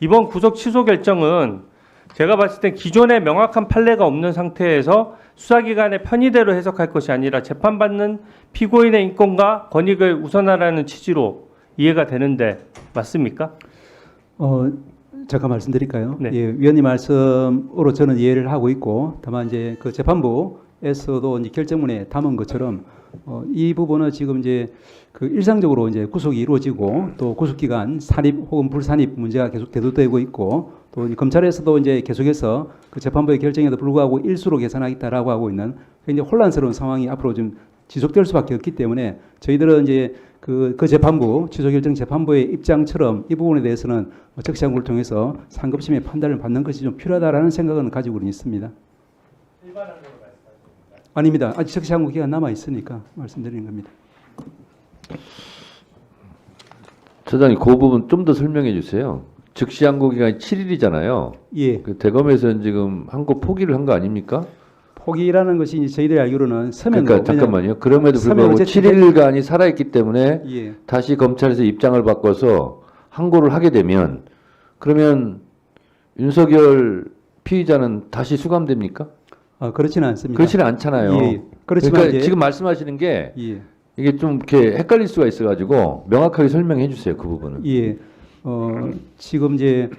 이번 구속 취소 결정은 제가 봤을 땐 기존에 명확한 판례가 없는 상태에서 수사기관의 편의대로 해석할 것이 아니라 재판받는 피고인의 인권과 권익을 우선하라는 취지로 이해가 되는데 맞습니까? 어, 잠깐 말씀드릴까요? 네. 예, 위원님 말씀으로 저는 이해를 하고 있고, 다만 이제 그 재판부 에서도 이제 결정문에 담은 것처럼 어, 이 부분은 지금 이제 그 일상적으로 이제 구속이 이루어지고 또 구속 기간 산입 혹은 불산입 문제가 계속 대두되고 있고 또 이제 검찰에서도 이제 계속해서 그 재판부의 결정에도 불구하고 일수로 계산하겠다라고 하고 있는 굉장히 혼란스러운 상황이 앞으로 좀 지속될 수밖에 없기 때문에 저희들은 이제 그, 그 재판부, 취소결정 재판부의 입장처럼 이 부분에 대해서는 적시항구를 통해서 상급심의 판단을 받는 것이 좀 필요하다라는 생각은 가지고는 있습니다. 아닙니다. 아직 적시항구 기간 남아 있으니까 말씀드리는 겁니다. 처장님 그 부분 좀 더 설명해 주세요. 즉시 항고 기간이 7일이잖아요. 예, 그 대검에서는 지금 항고 포기를 한 거 아닙니까? 포기라는 것이 이제 저희들이 알기로는 서면으로 그러니까 잠깐만요. 그럼에도 불구하고 어쨌든 7일간이 살아 있기 때문에 예, 다시 검찰에서 입장을 바꿔서 항고를 하게 되면 그러면 윤석열 피의자는 다시 수감됩니까? 아, 그렇지는 않습니다. 그렇지는 않잖아요. 예, 예. 그렇지만 그러니까 이제 지금 말씀하시는 게 예. 이게 좀 이렇게 헷갈릴 수가 있어가지고 명확하게 설명해 주세요. 그 부분은. 예. 어, 지금 이제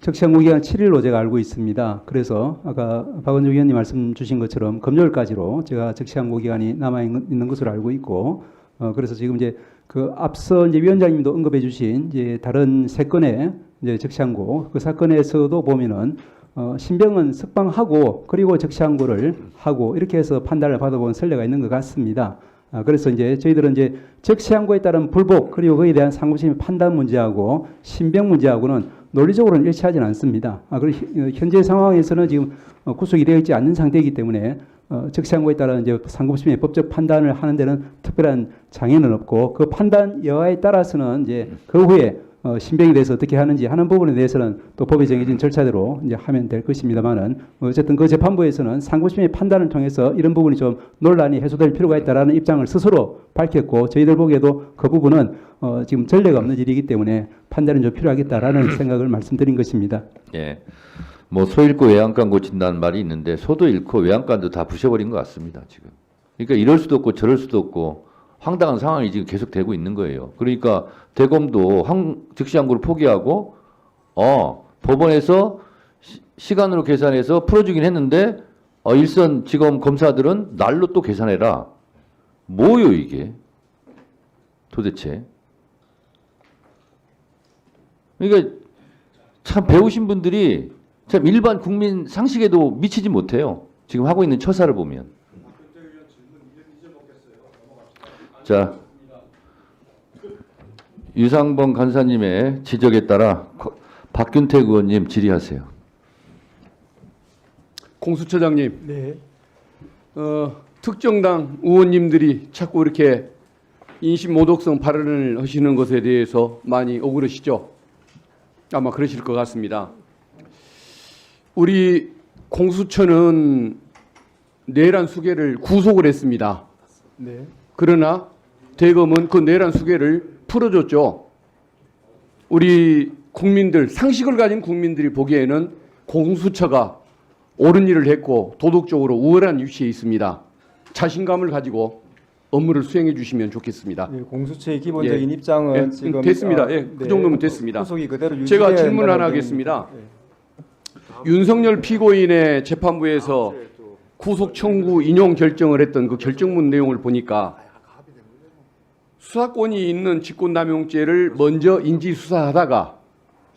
적시항구 기간 7일로 제가 알고 있습니다. 그래서 아까 박원주 위원님 말씀 주신 것처럼 금요일까지로 제가 적시항구 기간이 남아 있는 것으로 알고 있고 어, 그래서 지금 이제 그 앞서 이제 위원장님도 언급해 주신 이제 다른 세 건의 이제 적시항구 그 사건에서도 보면은 어, 신병은 석방하고 그리고 적시항구를 하고 이렇게 해서 판단을 받아본 선례가 있는 것 같습니다. 아, 그래서 이제 저희들은 이제 적시항고에 따른 불복 그리고 그에 대한 상고심의 판단 문제하고 신병 문제하고는 논리적으로는 일치하지는 않습니다. 아, 그리고 히- 어, 현재 상황에서는 지금 어, 구속이 되어 있지 않는 상태이기 때문에 어, 적시항고에 따른 이제 상고심의 법적 판단을 하는 데는 특별한 장애는 없고 그 판단 여하에 따라서는 이제 그 후에 어, 신병에 대해서 어떻게 하는지 하는 부분에 대해서는 또 법에 정해진 절차대로 이제 하면 될 것입니다만은 어쨌든 그 재판부에서는 상고심의 판단을 통해서 이런 부분이 좀 논란이 해소될 필요가 있다라는 입장을 스스로 밝혔고 저희들 보기에도 그 부분은 어, 지금 전례가 없는 일이기 때문에 판단이 좀 필요하겠다라는 생각을 말씀드린 것입니다. 예. 뭐 소 잃고 외양간 고친다는 말이 있는데 소도 잃고 외양간도 다 부셔버린 것 같습니다 지금. 그러니까 이럴 수도 없고 저럴 수도 없고 황당한 상황이 지금 계속 되고 있는 거예요. 그러니까 대검도 항, 즉시 항고를 포기하고 어 법원에서 시, 시간으로 계산해서 풀어주긴 했는데 어, 일선 지검 검사들은 날로 또 계산해라. 뭐요 이게? 도대체? 그러니까 참 배우신 분들이 참 일반 국민 상식에도 미치지 못해요. 지금 하고 있는 처사를 보면. 자, 유상범 간사님의 지적에 따라 거- 박균택 의원님 질의하세요. 공수처장님, 어, 특정당 의원님들이 자꾸 이렇게 인신 모독성 발언을 하시는 것에 대해서 많이 억울하시죠? 아마 그러실 것 같습니다. 우리 공수처는 내란 수계를 구속을 했습니다. 그러나 대검은 그 내란 수계를 풀어줬죠. 우리 국민들 상식을 가진 국민들이 보기에는 공수처가 옳은 일을 했고 도덕적으로 우월한 위치에 있습니다. 자신감을 가지고 업무를 수행해 주시면 좋겠습니다. 예, 공수처의 기본적인 예. 입장은 예, 지금 됐습니다. 아, 예, 그 정도면 됐습니다. 후속이 그대로 제가 질문 하나. 하겠습니다. 윤석열 피고인의 재판부에서 구속 청구 인용 결정을 했던 그 결정문 내용을 보니까 수사권이 있는 직권남용죄를 먼저 인지 수사하다가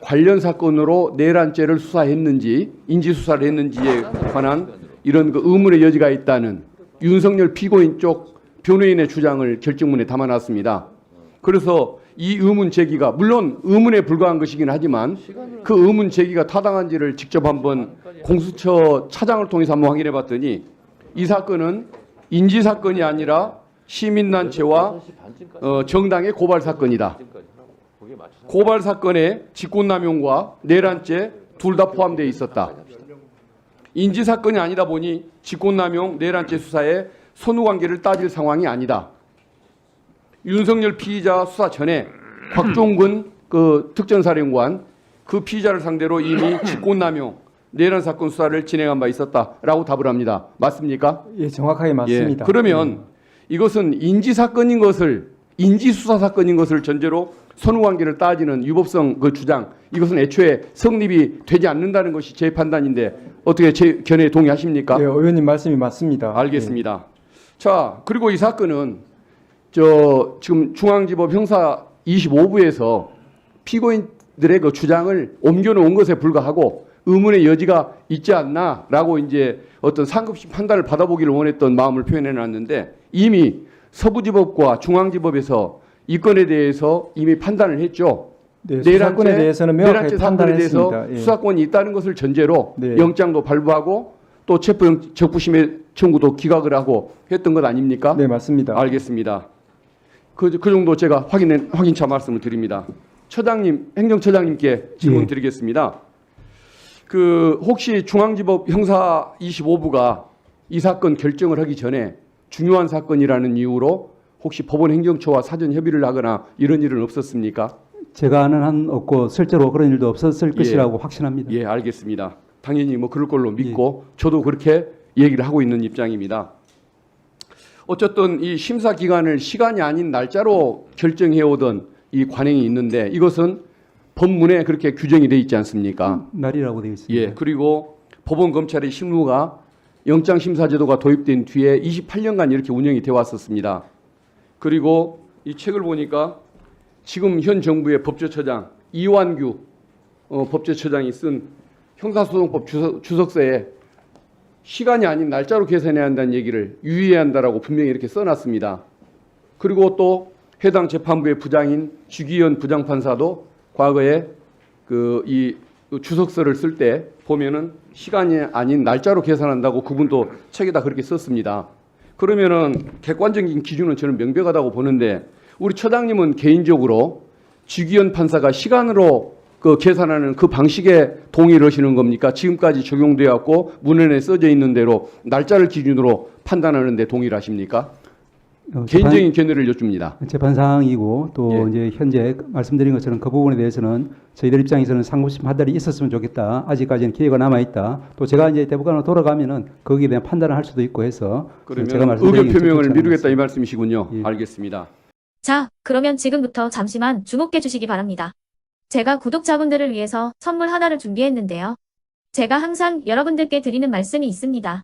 관련 사건으로 내란죄를 수사했는지 인지 수사를 했는지에 관한 이런 그 의문의 여지가 있다는 윤석열 피고인 쪽 변호인의 주장을 결정문에 담아놨습니다. 그래서 이 의문 제기가 물론 의문에 불과한 것이긴 하지만 그 의문 제기가 타당한지를 직접 한번 공수처 차장을 통해서 한번 확인해 봤더니 이 사건은 인지 사건이 아니라 시민단체와 어, 정당의 고발 사건이다. 고발 사건에 직권남용과 내란죄 둘 다 포함되어 있었다. 인지 사건이 아니다 보니 직권남용 내란죄 수사에 선후관계를 따질 상황이 아니다. 윤석열 피의자 수사 전에 곽종근 그 특전사령관 그 피의자를 상대로 이미 직권남용 내란 사건 수사를 진행한 바 있었다라고 답을 합니다. 맞습니까? 예, 정확하게 맞습니다. 예, 그러면 이것은 인지 사건인 것을 인지 수사 사건인 것을 전제로 선후 관계를 따지는 유법성 그 주장 이것은 애초에 성립이 되지 않는다는 것이 제 판단인데 어떻게 제 견해에 동의하십니까? 예, 의원님 말씀이 맞습니다. 알겠습니다. 자, 그리고 이 사건은 저 지금 중앙지법 형사 25부에서 피고인들의 그 주장을 옮겨놓은 것에 불과하고 의문의 여지가 있지 않나라고 이제 어떤 상급심 판단을 받아보기를 원했던 마음을 표현해 놨는데 이미 서부지법과 중앙지법에서 이 건에 대해서 이미 판단을 했죠. 네, 수사건에 대해서는 명확하게 사건에 대해서. 예. 수사권이 있다는 것을 전제로 네. 영장도 발부하고 또 체포영 적부심의 청구도 기각을 하고 했던 것 아닙니까? 네, 맞습니다. 알겠습니다. 그, 그 정도 제가 확인 확인차 말씀을 드립니다. 처장님, 행정처장님께 질문 예. 드리겠습니다. 그 혹시 중앙지법 형사 25부가 이 사건 결정을 하기 전에 중요한 사건이라는 이유로 혹시 법원 행정처와 사전 협의를 하거나 이런 일은 없었습니까? 제가 아는 한 없고 실제로 그런 일도 없었을 예. 것이라고 확신합니다. 예, 알겠습니다. 당연히 뭐 그럴 걸로 믿고 저도 그렇게 얘기를 하고 있는 입장입니다. 어쨌든 이 심사 기간을 시간이 아닌 날짜로 결정해 오던 이 관행이 있는데 이것은 법문에 그렇게 규정이 돼 있지 않습니까? 날이라고 되어 있습니다. 예, 그리고 법원 검찰의 실무가 영장 심사 제도가 도입된 뒤에 28년간 이렇게 운영이 돼 왔었습니다. 그리고 이 책을 보니까 지금 현 정부의 법제처장 이완규 어, 법제처장이 쓴 형사소송법 주석, 주석서에 시간이 아닌 날짜로 계산해야 한다는 얘기를 유의해야 한다라고 분명히 이렇게 써놨습니다. 그리고 또 해당 재판부의 부장인 주기현 부장판사도 과거에 그 이 주석서를 쓸 때 보면은 시간이 아닌 날짜로 계산한다고 그분도 책에다 그렇게 썼습니다. 그러면은 객관적인 기준은 저는 명백하다고 보는데 우리 처장님은 개인적으로 주기현 판사가 시간으로 그 계산하는 그 방식에 동의를 하시는 겁니까? 지금까지 적용되어 왔고 문헌에 써져 있는 대로 날짜를 기준으로 판단하는 데 동의를 하십니까? 어, 개인적인 견해를 여쭙니다. 재판 사항이고 또 예. 이제 현재 말씀드린 것처럼 그 부분에 대해서는 저희들 입장에서는 상고심 판단이 있었으면 좋겠다. 아직까지는 기회가 남아 있다. 또 제가 이제 대법관으로 돌아가면은 거기에 대한 판단을 할 수도 있고 해서 제가 그러면 말씀드린 의견 게 표명을 미루겠다 이. 말씀이시군요. 예. 알겠습니다. 자, 그러면 지금부터 잠시만 주목해 주시기 바랍니다. 제가 구독자분들을 위해서 선물 하나를 준비했는데요. 제가 항상 여러분들께 드리는 말씀이 있습니다.